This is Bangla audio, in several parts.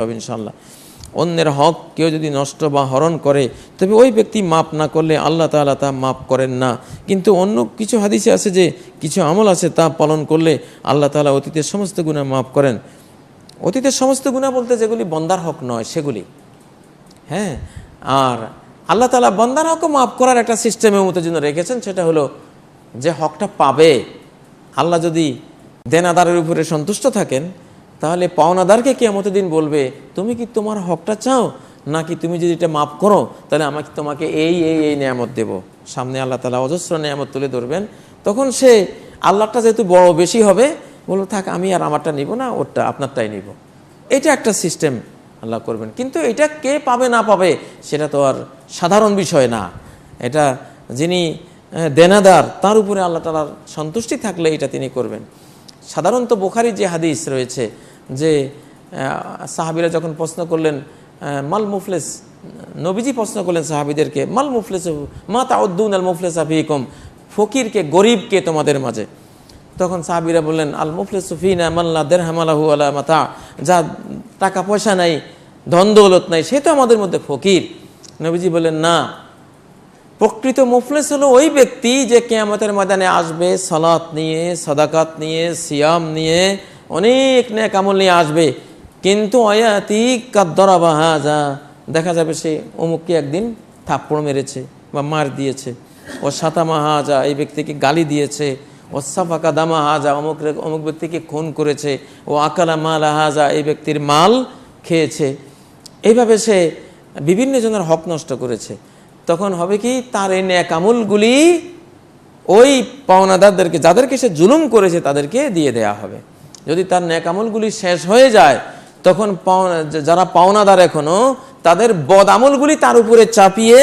হবে ইনশাল্লাহ অন্যের হক কেউ যদি নষ্ট বা হরণ করে, তবে ওই ব্যক্তি মাপ না করলে আল্লাহ তাআলা তা মাপ করেন না। কিন্তু অন্য কিছু হাদিসে আছে যে, কিছু আমল আছে তা পালন করলে আল্লাহ তাআলা অতীতের সমস্ত গুণা মাফ করেন। অতীতের সমস্ত গুণা বলতে যেগুলি বন্দার হক নয়, সেগুলি। হ্যাঁ আর আল্লাহ তালা বন্দার হকও মাফ করার একটা সিস্টেমের মতো জন্য রেখেছেন, সেটা হলো যে হকটা পাবে। আল্লাহ যদি দেনাদারের উপরে সন্তুষ্ট থাকেন তাহলে পাওনাদারকে কেমতের দিন বলবে, তুমি কি তোমার হকটা চাও? নাকি তুমি যদি এটা মাফ করো, তাহলে আমাকে তোমাকে এই এই এই নিয়ামত দেব? সামনে আল্লাহ তালা অজস্র নিয়ামত তুলে ধরবেন। তখন সে আল্লাহটা যেহেতু বড় বেশি হবে বলব থাক, আমি আর আমারটা নিব না, ওরটা আপনারটাই নিব। এটা একটা সিস্টেম আল্লাহ করবেন। কিন্তু এটা কে পাবে, না পাবে, সেটা তো আর সাধারণ বিষয় না। এটা যিনি দেনাদার, তার উপরে আল্লাহ তালার সন্তুষ্টি থাকলে এটা তিনি করবেন। সাধারণত বোখারি যে হাদিস রয়েছে যে সাহাবিরা যখন প্রশ্ন করলেন মাল মুফলেস, নবীজি প্রশ্ন করলেন সাহাবিদেরকে, মাল মুফলেস মা তাউদ্দুন আল মুফলেস আফিকম ফকিরকে, গরিবকে তোমাদের মাঝে। তখন সাহাবিরা বললেন, আল মুফলিস সুফিনা মাল্লা দের হামালাহু আলা মাতা, যা টাকা পয়সা নাই, ধন দৌলত নাই, সে তো আমাদের মধ্যে ফকির। নবীজি বললেন, না। প্রকৃত মুফলেস হলো ওই ব্যক্তি যে কেয়ামতের ময়দানে আসবে, সালাত নিয়ে, সদাকাত নিয়ে, সিয়াম নিয়ে অনেক নেক আমল নিয়ে আসবে। কিন্তু অয়াতি কাদ্দরা বা হাজা দেখা যাবে সে অমুককে একদিন থাপ্পড় মেরেছে বা মার দিয়েছে। ও সাতামা হাজা এই ব্যক্তিকে গালি দিয়েছে। ও সাফাকা দামা হাজা অমুক অমুক ব্যক্তিকে খুন করেছে। ও আকালা মাল হাজা, এই ব্যক্তির মাল খেয়েছে। এইভাবে সে বিভিন্ন জনের হক নষ্ট করেছে। তখন হবে কি, তার এই ন্যাক আমলগুলি ওই পাওনাদারদেরকে, যাদেরকে সে জুলুম করেছে, তাদেরকে দিয়ে দেয়া হবে। যদি তার ন্যাকামলগুলি শেষ হয়ে যায়, তখন যারা পাওনাদার এখনও, তাদের বদ আমলগুলি তার উপরে চাপিয়ে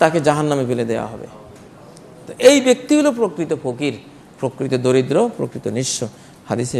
তাকে জাহান নামে ফেলে দেওয়া হবে। এই ব্যক্তি হলো প্রকৃত ফকির, প্রকৃত দরিদ্র, প্রকৃত নিঃস্ব। হাদিসে